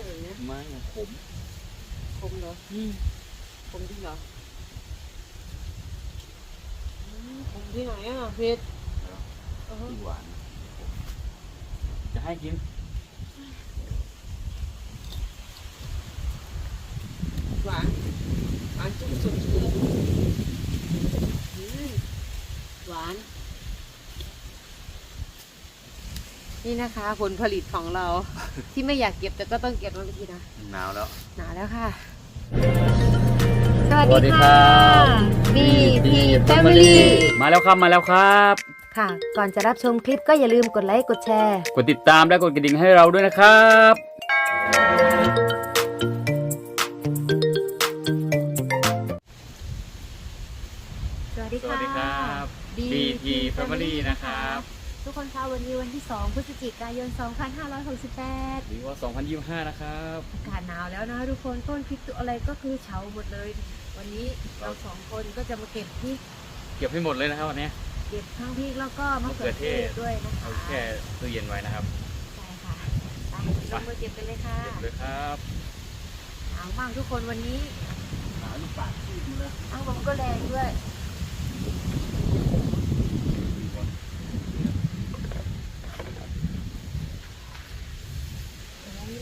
อะไรเนี้ยไม้ขมคมเหรอคมที่เหรออืมคมที่ไหนอะเพชรเออที่หวานจะให้กินหวานหวานจุ่มสุดเลยอืมหวาน นี่นะคะ ผลผลิตของเราที่ไม่อยากเก็บแต่ก็ต้องเก็บนะพี่นะหนาวแล้วหนาแล้วค่ะสสวัวัสสดีดีครัค่ะบบีพีแฟมิลี่มาแล้วครับมาแล้วครับ ค่ะ ก่อนจะรับชมคลิปก็อย่าลืมกดไลค์กดแชร์ กดติดตามและกดกระดิ่งให้เราด้วยนะครับสวัสดีสวัค่ะสดีครับ BT Family นะครับ ทุกคนคะวันนี้วันที่ 2 พฤศจิกายน 2568หรือว่า 2025 นะครับอากาศหนาวแล้วนะคะทุกคนต้นพริกตัวอะไรก็คือเฉาหมดเลย วันนี้เราสองคนก็จะมาเก็บพริกเก็บให้หมดเลยนะครับวันนี้เก็บทั้งพริกแล้วก็มะเขือเทศด้วยนะคะเอาแค่ตู้เย็นไว้นะครับใช่ค่ะไปลงมือเก็บกันเลยค่ะเก็บเลยครับหนาวมากทุกคนวันนี้หนาวลูกปากที่ดูเลยทั้งลมก็แรงด้วย โอ้ย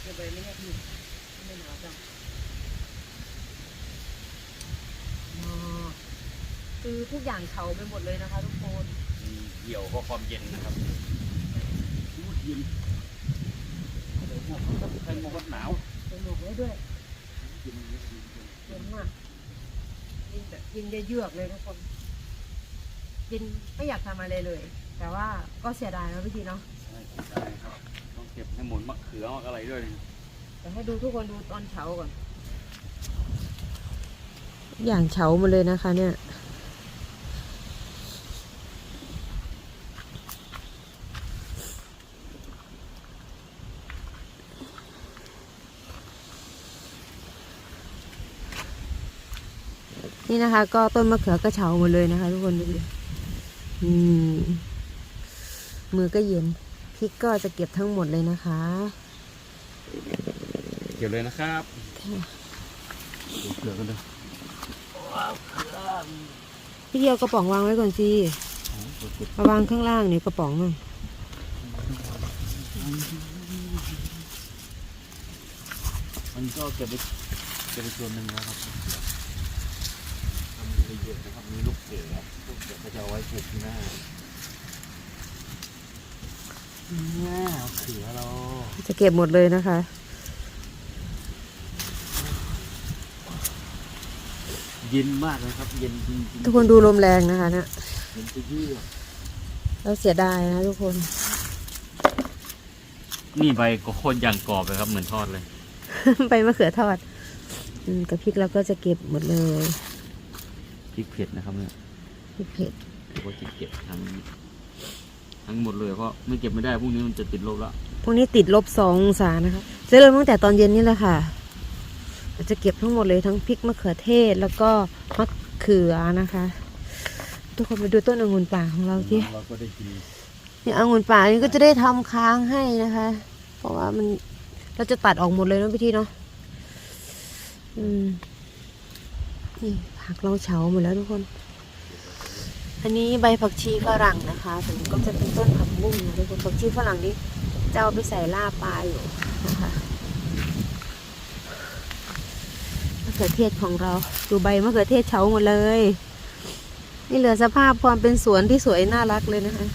เดี๋ยวไปไม่ได้พี่ไม่หนาวจังอ๋อ คือทุกอย่างเฉาไปหมดเลยนะคะทุกคนมีเหี่ยวเพราะความเย็นนะครับพูดเย็นเดี๋ยวหมวกครับใครหมวกกันหนาวเป็นหมวกไว้ด้วยเย็นเย็นเย็นเย็นเย็นมากเย็นแบบเย็นเยือกๆเลยทุกคนเย็นไม่อยากทำอะไรเลย แต่ว่าก็เสียดายนะพี่ทีเนาะใช่ใช่ครับต้องเก็บให้หมดมะเขือมะอะไรด้วยนะแต่ให้ดูทุกคนดูตอนเฉาก่อน อย่างเฉาหมาเลยนะคะเนี่ย นี่นะคะ ก็ต้นมะเขือก็เฉาหมดเลยนะคะ ทุกคนดูดิอืมมือก็เย็นพริกก็จะเก็บทั้งหมดเลยนะคะ เก็บเลยนะครับดูเกลือกันเลยพี่เดียวกระป๋องวางไว้ก่อนสิโอ้โหเก็บมาวางข้างล่างนี่กระป๋องหน่อยมันก็เก็บไปเก็บไปส่วนหนึ่งแล้วครับทำไปเยอะนะครับมีลูกเสือลูกเสื อเขาจะเอาไว้ปลูกที่หน้าหน้าเขือเราจะเก็บหมดเลยนะคะ เย็นมากเลยครับ เย็นจริงๆทุกคนดูลมแรงนะคะ เนี่ยเย็นจะเยือกเราเสียดายนะทุกคน นี่ใบก็โคตรอย่างกรอบเลยครับ เหมือนทอดเลย ไปมะเขือทอดอืมกับพริกเราก็จะเก็บหมดเลยพริกเผ็ดนะครับเนี่ยพริกเผ็ด ปกติเก็บทั้งทั้งหมดเลยเพราะไม่เก็บไม่ได้พรุ่งนี้มันจะติดลบแล้วพวกนี้ติดลบสององศานะคะจะเริ่มตั้งแต่ตอนเย็นนี่แหละค่ะเราจะเก็บทั้งหมดเลยทั้งพริกมะเขือเทศแล้วก็มะเขือนะคะ ทุกคนไปดูต้นองุ่นป่าของเราที่เราก็ได้กินเนี่ยองุ่นป่านี่ก็จะได้ทำค้างให้นะคะ เพราะว่ามันเราจะตัดออกหมดเลยนะพี่ทีเนาะอืมนี่ผักเราเฉาหมดแล้วทุกคน อันนี้ใบผักชีฝรั่งนะคะถึงก็จะเป็นต้นผักบุ้งนะทุกคนผักชีฝรั่งนี้เจ้าไปใส่ล่าปลาอยู่นะคะมะเขือเทศของเราดูใบมะเขือเทศเฉาหมดเลย นี่เหลือสภาพความเป็นสวนที่สวยน่ารักเลยนะคะ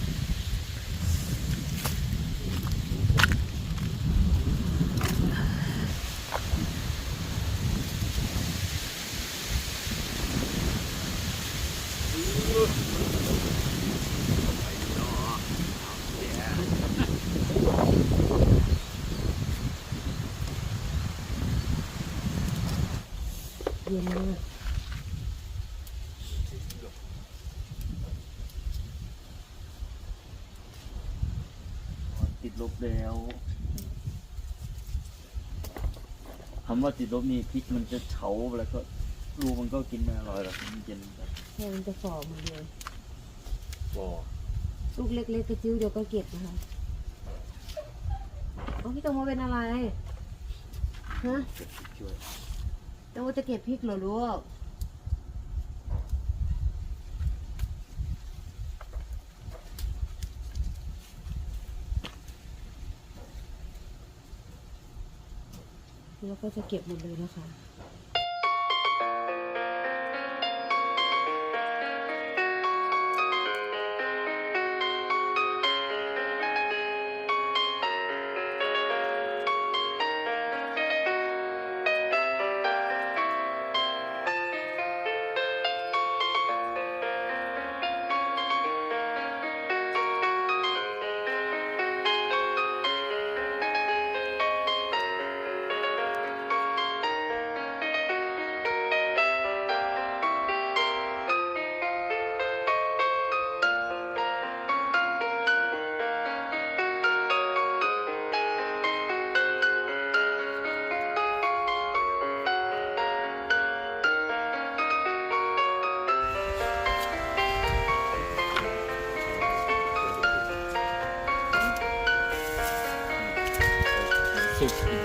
ย็นมากติดลบแล้วคำว่าติดลบนี่พริกมันจะเฉาแล้วก็รูมันก็กินไม่อร่อยหรอกมันเย็นแบบแค่มันจะฝ่อหมดเลยบ่อลูกเล็กๆกระจิ้วเดียวก็เก็บนะคะเอาพี่แตงโมเป็นอะไรฮะเก็บพริกช่วย แตงโมจะเก็บพริกเหรอลูกแล้วก็จะเก็บหมดเลยนะคะ สุ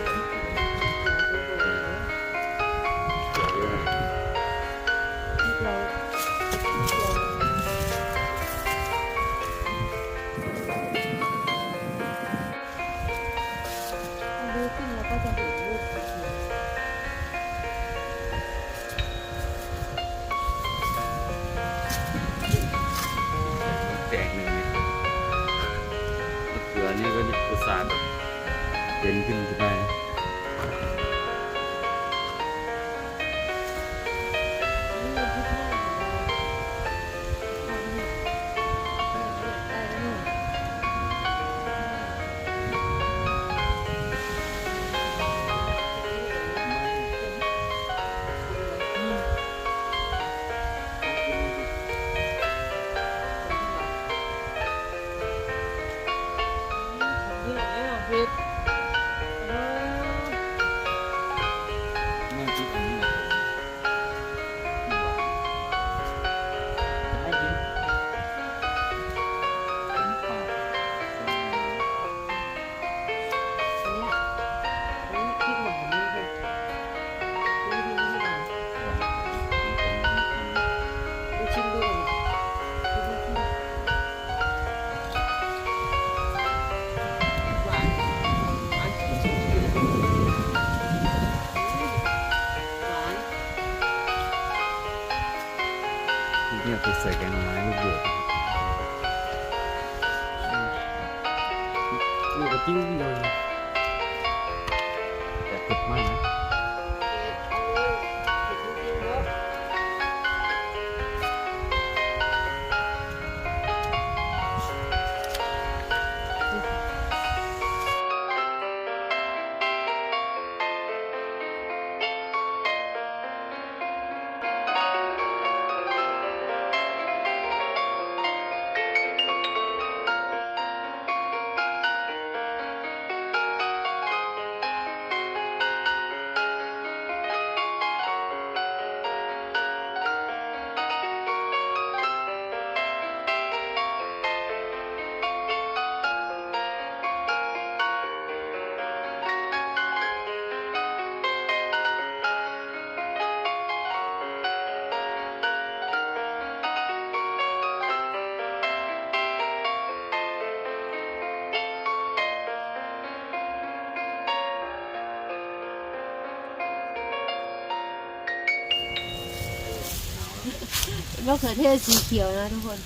มะเขือเทศสีเขียวนะทุกคน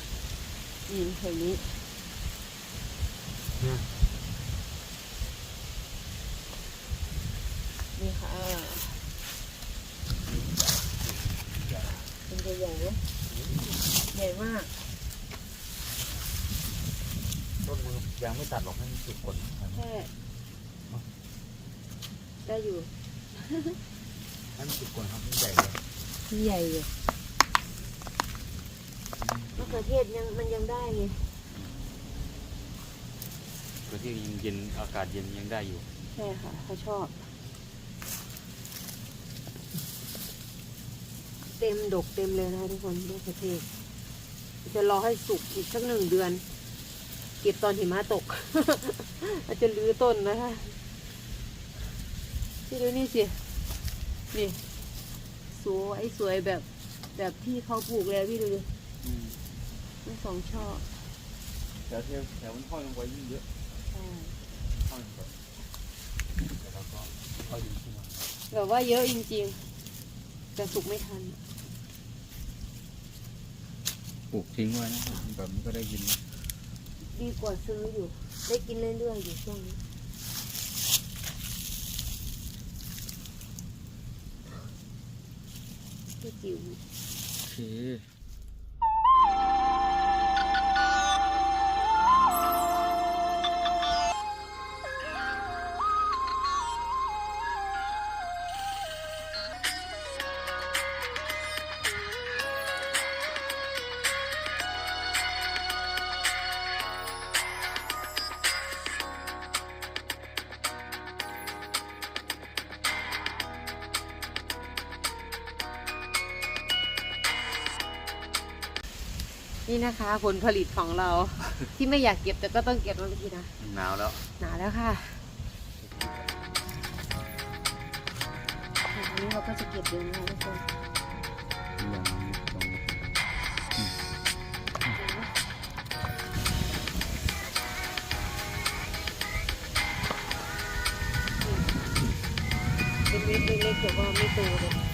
นี่แบบนี้นี่ค่ะเป็นตัวใหญ่ไหมใหญ่มากต้นมือยังไม่ตัดหรอกให้มันสุกก่อนแค่ได้อยู่ให้มันสุกก่อนครับมันใหญ่เลยใหญ่อยู่ มะเขือเทศยังมันยังได้ไงก็ที่ยังเย็นอากาศเย็นยังได้อยู่ ใช่ค่ะเขาชอบ เต็มดกเต็มเลยนะคะทุกคนมะเขือเทศ จะรอให้สุกอีกสักหนึ่งเดือน เก็บตอนหิมะตก อาจจะรื้อต้นนะคะอพี่ดูนี่สิ นี่ สวยสวยแบบแบบที่เขาปลูกเลยพี่ดูดิอื มทั้งสองช่อแถวแถวแถวมันห้อยลงไว้ยิ่งเยอะใช่ห้อยลงไปแล้วเราก็ค่อยดึงขึ้นมาแบบว่าเยอะจริงๆ แต่สุกไม่ทัน ปลูกทิ้งไว้นะครับแบบนี้ก็ได้กินนะดีกว่าซื้ออยู่ ได้กินเรื่อยๆอยู่ช่วงนี้ พี่จิ๋ว โอเค นี่นะคะผลผลิตของเรา ที่ไม่อยากเก็บแต่ก็ต้องเก็บมาพี่นะหนาวแล้วหนาแล้วค่ะอันนี้เราก็จะเก็บเดือนนะคะทุกคนยังลองเป็นเม็ดเล็กๆแต่ว่าไม่โตเลย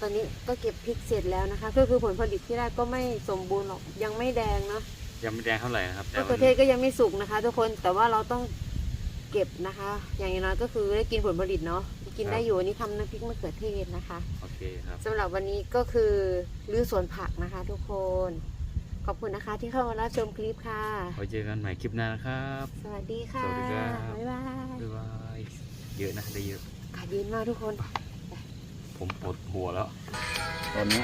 ตอนนี้ก็เก็บพริกเสร็จแล้วนะคะ ก็คือผลผลิตที่ได้ก็ไม่สมบูรณ์หรอกยังไม่แดงเนาะยังไม่แดงเท่าไหร่นะครับมะเขือเทศก็ยังไม่สุกนะคะ ทุกคนแต่ว่าเราต้องเก็บนะคะ อย่างน้อยก็คือได้กินผลผลิตเนาะกินได้อยู่อันนี้ทำน้ำพริกมะเขือเทศนะคะโอเคครับสำหรับวันนี้ก็คือรื้อสวนผักนะคะ ทุกคน ขอบคุณนะคะที่เข้ามารับชมคลิปค่ะไว้เจอกันใหม่คลิปหน้านะครับ สวัสดีค่ะสวัสดีครับบ๊ายบายบ๊ายบายเยอะนะได้เยอะอากาศเย็นมากทุกคน ผมปวดหัวแล้ว ตอนนี้